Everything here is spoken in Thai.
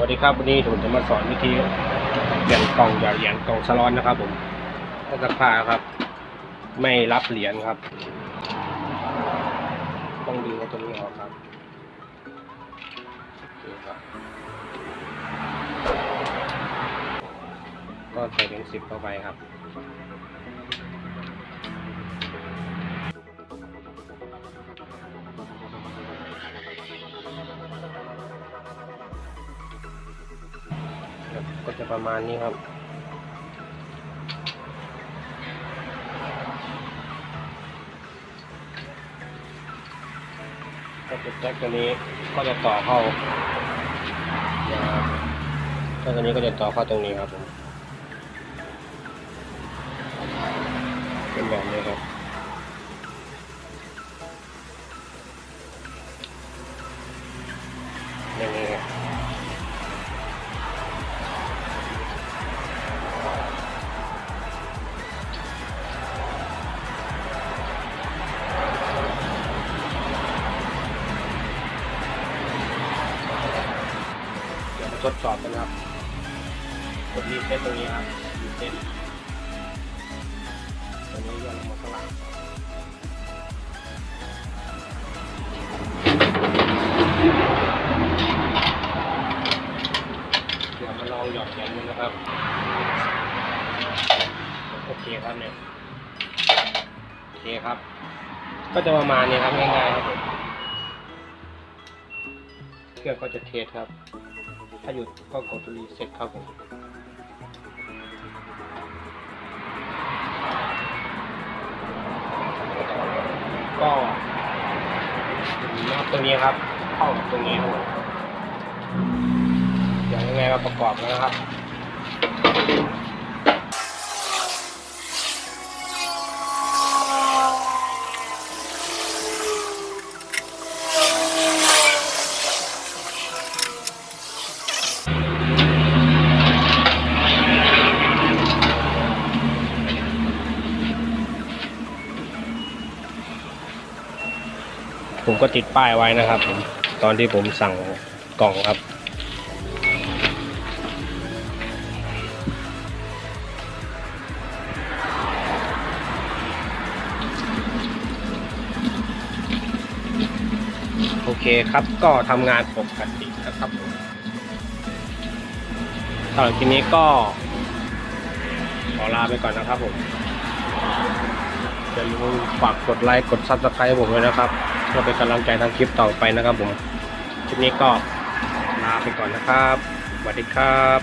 วัสดีครับวันนี้ผมจะมาสอนวิธีเปลี่ยนกล่องหยอดเหรียญกล่องสลอนนะครับผมถ้าสักผ้าครับ ไม่รับเหรียญครับ ต้องดึงเอาตรงนี้ออกครับนี่ครับก็ใส่เป็นสิบเข้าไปครับ ก็จะประมาณนี้ครับ ก็จะแจ็คตัวนี้ก็จะต่อเข้านะครับแล้วตัวนี้ก็จะต่อเข้าตรงนี้ครับผมเป็นแบบนี้ครับอย่างนี้ ทดสอบกันครับกดรีเซ็ตตรงนี้ครับรีเซ็ตตรงนี้ยนลงมาข้างล่างเดี๋ยวมาลองหยอดเหรียญดูนะครับ โอเคครับเนี่ย โอเคครับ ก็จะประมาณนี้ครับง่ายๆครับผมเครื่องก็จะเทสครับ ถ้าหยุดก็กดรีเซ็ตครับผมก็นอตตรงนี้ครับ เข้าตรงนี้ครับผมเดี๋ยวยังไงมาประกอบกันนะครับ ผมก็ติดป้ายไว้นะครับผมตอนที่ผมสั่งกล่องครับ โอเคครับก็ทำงานปกตินะครับผมสำหรับคลิปนี้ก็ ขอลาไปก่อนนะครับผมอย่าลืมฝากกดไลค์กดซับสไครต์ผมด้วยนะครับ เพื่อเป็นกำลังใจทางคลิปต่อไปนะครับผม คลิปนี้ก็ลาไปก่อนนะครับสวัสดีครับ